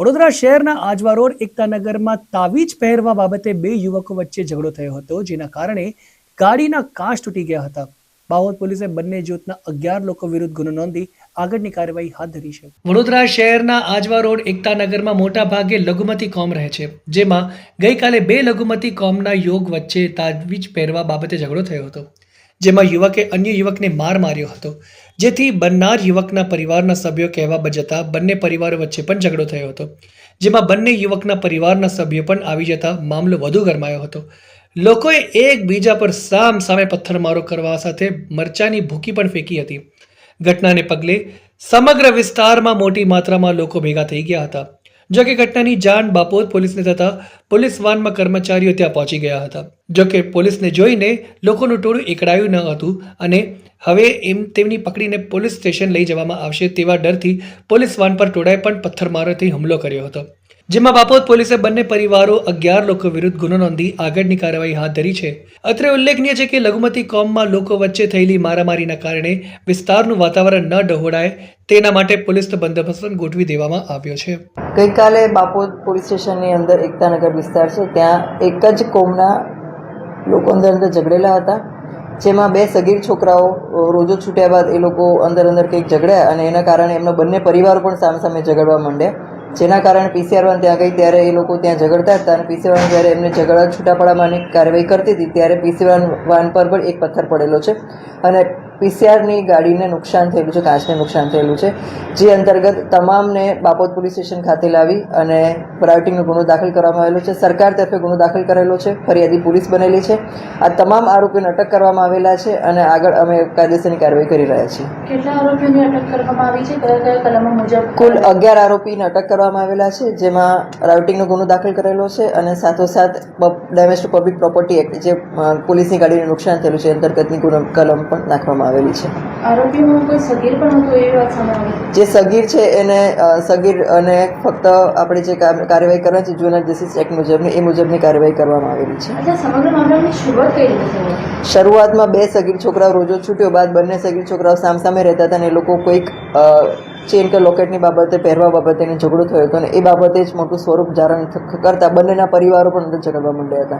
વડોદરા શહેરના આજવા રોડ એકતાનગરમાં તાવીજ પહેરવા બાબતે બે યુવકો વચ્ચે ઝઘડો થયો હતો, જેના કારણે ગાડીના કાચ તૂટી ગયા હતા. બાહોદ પોલીસે બંને જૂથના અગિયાર લોકો વિરુદ્ધ ગુનો નોંધી આગળની કાર્યવાહી હાથ ધરી છે. વડોદરા શહેરના આજવા રોડ એકતાનગરમાં મોટા ભાગે લઘુમતી કોમ રહે છે, જેમાં ગઈકાલે બે લઘુમતી કોમના યોગ વચ્ચે તાજવીજ પહેરવા બાબતે ઝઘડો થયો હતો. જેમાં યુવકે અન્ય યુવકને માર માર્યો હતો. જેથી બનનાર યુવકના પરિવારના સભ્યો કહેવા બજતા બંને પરિવારો વચ્ચે પણ ઝઘડો થયો હતો. જેમાં બંને યુવકના પરિવારના સભ્યો પણ આવી જતા મામલો વધુ ગરમાયો હતો. લોકોએ એકબીજા પર સામ સામે પથ્થરમારો કરવા સાથે મરચાની ભૂકી પણ ફેંકી હતી. ઘટનાને પગલે સમગ્ર વિસ્તારમાં મોટી માત્રામાં લોકો ભેગા થઈ ગયા હતા. જો કે ઘટનાની જાણ બાપોદ પોલીસને થતાં પોલીસ વાનમાં કર્મચારીઓ ત્યાં પહોંચી ગયા હતા. જો કે પોલીસને જોઈને લોકોનું ટોળું એકડાયું ન હતું અને હવે એમ તેમની પકડીને પોલીસ સ્ટેશન લઈ જવામાં આવશે તેવા ડરથી પોલીસ વાન પર ટોળાએ પણ પથ્થરમારોથી હુમલો કર્યો હતો. જેમાં બાપોદ પોલીસે બંને પરિવારો અગિયાર લોકો વિરુદ્ધ ગુનો નોંધી આગળની કાર્યવાહી હાથ ધરી છે. અત્રે ઉલ્લેખનીય છે કે લઘુમતી કોમમાં લોકો વચ્ચે થયેલી મારામારીના કારણે વિસ્તારનું વાતાવરણ ન ડહોળાય તેના માટે પોલીસનો બંદોબસ્ત ગોઠવી દેવામાં આવ્યો છે. ગઈકાલે બાપોદ પોલીસ સ્ટેશનની અંદર એકતાનગર વિસ્તાર છે. ત્યાં એક જ કોમના લોકો અંદર અંદર ઝઘડેલા હતા. જેમાં બે સગીર છોકરાઓ રોજો છૂટ્યા બાદ એ લોકો અંદર અંદર કંઈક ઝઘડ્યા અને એના કારણે એમના બંને પરિવારો પણ સામે સામે ઝઘડવા માંડ્યા. જેના કારણે પીસીઆર વાન ત્યાં ગઈ, ત્યારે એ લોકો ત્યાં ઝઘડતા હતા અને પીસીઆર વાન જ્યારે એમને ઝઘડા છૂટા પાડવાની કાર્યવાહી કરતી હતી, ત્યારે પીસીઆર વાન પર પણ એક પથ્થર પડેલો છે. અને પીસીઆરની ગાડીને નુકસાન થયેલું છે કાચને નુકસાન થયેલું છે જે અંતર્ગત તમામને બાપોદ પોલીસ સ્ટેશન ખાતે લાવી અને રાઇટિંગનો ગુનો દાખલ કરવામાં આવેલો છે. સરકાર તરફે ગુનો દાખલ કરેલો છે ફરિયાદી પોલીસ બનેલી છે. આ તમામ આરોપીઓને અટક કરવામાં આવેલા છે અને આગળ અમે કાયદેસરની કાર્યવાહી કરી રહ્યા છીએ. કેટલા આરોપીઓની અટક કરવામાં આવી છે? કયા કયા કલમો મુજબ? કુલ અગિયાર આરોપીને અટક કરવામાં આવેલા છે જેમાં રાઉટિંગનો ગુનો દાખલ કરેલો છે અને સાથોસાથ damage to public property act જે પોલીસની ગાડીને નુકસાન થયેલું છે અંતર્ગતની ગુનો કલમ પણ નાખવામાં આવેલી છે. જે સગીર છે એને સગીર અને ફક્ત આપણે જે કાર્યવાહી કરવાની છે જુના જસ્ટિસ એક્ટ મુજબની એ મુજબની કાર્યવાહી કરવામાં આવેલી છે. શરૂઆતમાં બે સગીર છોકરાઓ રોજો છૂટ્યો બાદ બંને સગીર છોકરાઓ સામસામે રહેતા હતા અને એ લોકો કોઈક ચેન કે લોકેટની બાબતે પહેરવા બાબતે એને ઝઘડો થયો હતો અને એ બાબતે જ મોટું સ્વરૂપ ધારણ કરતા બંનેના પરિવારો પણ અંદર ઝઘડવા માંડ્યા હતા.